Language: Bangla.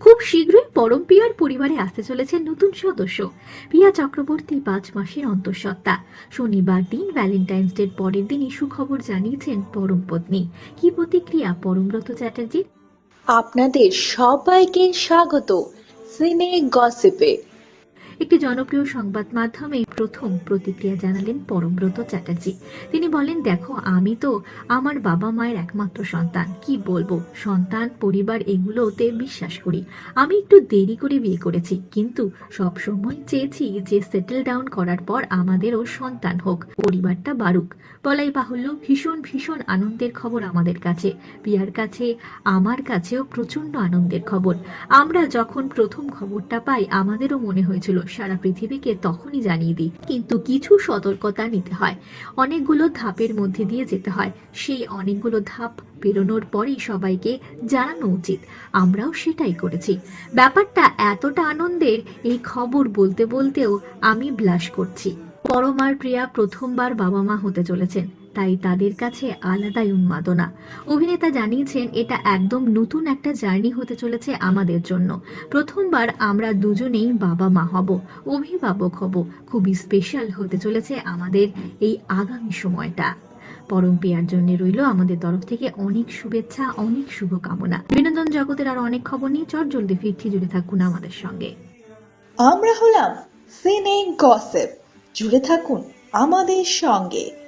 খুব শীঘ্রই পরম পিয়ার পরিবারে আসতে চলেছে নতুন সদস্য। পিয়া চক্রবর্তী পাঁচ মাসের অন্তঃসত্ত্বা। শনিবার দিন ভ্যালেন্টাইন্স ডের পরের দিনই সুখবর জানিয়েছেন পরম পত্নী। কি প্রতিক্রিয়া পরমব্রত চ্যাটার্জির? আপনাদের সবাইকে স্বাগত। সিনে গসিপে। একটি জনপ্রিয় সংবাদ মাধ্যমে প্রথম প্রতিক্রিয়া জানালেন পরমব্রত চ্যাটার্জি। তিনি বলেন, দেখো, আমি তো আমার বাবা মায়ের একমাত্র সন্তান। কি বলব? সন্তান, পরিবার, এগুলোতে বিশ্বাস করি। আমি একটু দেরি করে বিয়ে করেছি, কিন্তু সব সময় চেয়েছি যে সেটেল ডাউন করার পর আমাদেরও সন্তান হোক, পরিবারটা বাড়ুক। বলাই বাহুল্য, ভীষণ ভীষণ আনন্দের খবর আমাদের কাছে। পিয়ার কাছে, আমার কাছেও প্রচণ্ড আনন্দের খবর। আমরা যখন প্রথম খবরটা পাই, আমাদেরও মনে হয়েছিল সারা পৃথিবীকে তখনই জানিয়ে দিই, কিন্তু কিছু সতর্কতা নিতে হয়। অনেকগুলো ধাপের মধ্যে দিয়ে যেতে হয়। সেই অনেকগুলো ধাপ পেরোনোর পরেই সবাইকে জানানো উচিত। আমরাও সেটাই করেছি। ব্যাপারটা এতটা আনন্দের, এই খবর বলতে বলতেও আমি ব্লাশ করছি। পরমার প্রিয়া প্রথমবার বাবা মা হতে চলেছেন। তাই তাদের কাছে আলাদাই উন্মাদনা। অভিনেতা জানিয়েছেন, এটা একদম নতুন একটা জার্নি হতে চলেছে আমাদের জন্য। প্রথমবার আমরা দুজনেই বাবা মা হব, অভিভাবক হব। খুবই স্পেশাল হতে চলেছে আমাদের এই আগামী সময়টা। পরম পিয়ার জন্য রইল আমাদের তরফ থেকে অনেক শুভেচ্ছা, অনেক শুভকামনা। বিনোদন জগতের আর অনেক খবর নিয়ে চট জলদি ফিরছি, জুড়ে থাকুন আমাদের সঙ্গে। আমরা হলাম সিনে গসিপ। জুড়ে থাকুন আমাদের সঙ্গে।